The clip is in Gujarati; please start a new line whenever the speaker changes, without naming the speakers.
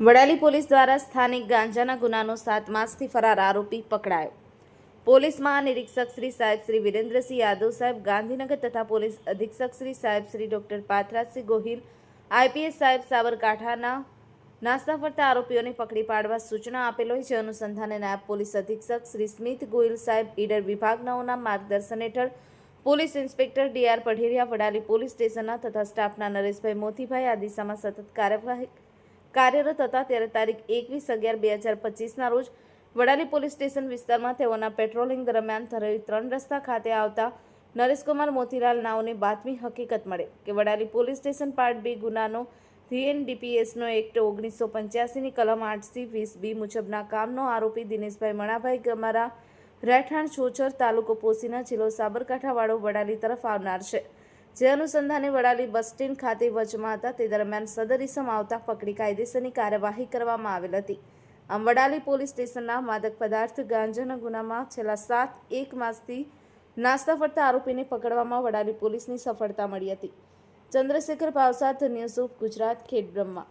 વડાલી પોલીસ દ્વારા સ્થાનિક ગાંજાના ગુનાનો સાત માસથી ફરાર આરોપી પકડાયો. પોલીસ મહાનિરીક્ષક શ્રી સાહેબ શ્રી વિરેન્દ્રસિંહ યાદવ સાહેબ, ગાંધીનગર તથા પોલીસ અધિક્ષક શ્રી સાહેબ શ્રી ડોક્ટર પાથરાજસિંહ ગોહિલ, આઈપીએસ સાહેબ સાબરકાંઠાના નાસ્તા ફરતા આરોપીઓને પકડી પાડવા સૂચના આપેલ છે. અનુસંધાને નાયબ પોલીસ અધિક્ષક શ્રી સ્મિત ગોહિલ સાહેબ, ઈડર વિભાગનાઓના માર્ગદર્શન હેઠળ police inspector D R Padheriya, Vadali police સ્ટેશનના તથા સ્ટાફના નરેશભાઈ મોતીભાઈ આ દિશામાં સતત કાર્યવાહી કાર્યરત હતા ત્યારે તારીખ એકવીસ અગિયાર બે હજાર પચીસના રોજ વડાલી પોલીસ સ્ટેશન વિસ્તારમાં તેઓના પેટ્રોલિંગ દરમિયાન ધરાવી ત્રણ રસ્તા ખાતે આવતા નરેશકુમાર મોતીલાલ નાઓની બાતમી હકીકત મળે કે Vadali police station part B ગુનાનો ધીએનડીપીએસનો એક્ટ ઓગણીસો પંચ્યાસીની કલમ આઠથી વીસ બી મુજબના કામનો આરોપી દિનેશભાઈ મણાભાઈ ગમારા રહેઠાણ છોછર તાલુકો પોસીના જિલ્લો સાબરકાંઠાવાળો વડાલી તરફ આવનાર છે. જે અનુસંધાને વડાલી બસ સ્ટેન્ડ ખાતે વચમાં હતા. તે દરમિયાન સદર ઇસમ આવતા પકડી કાયદેસરની કાર્યવાહી કરવામાં આવેલ હતી. આમ વડાલી પોલીસ સ્ટેશનના માદક પદાર્થ ગાંજાના ગુનામાં છેલ્લા સાત, એક માસથી નાસ્તા ફરતા આરોપીને પકડવામાં વડાલી પોલીસની સફળતા મળી હતી. Chandrashekhar Pavsath news of Gujarat Khedbrahma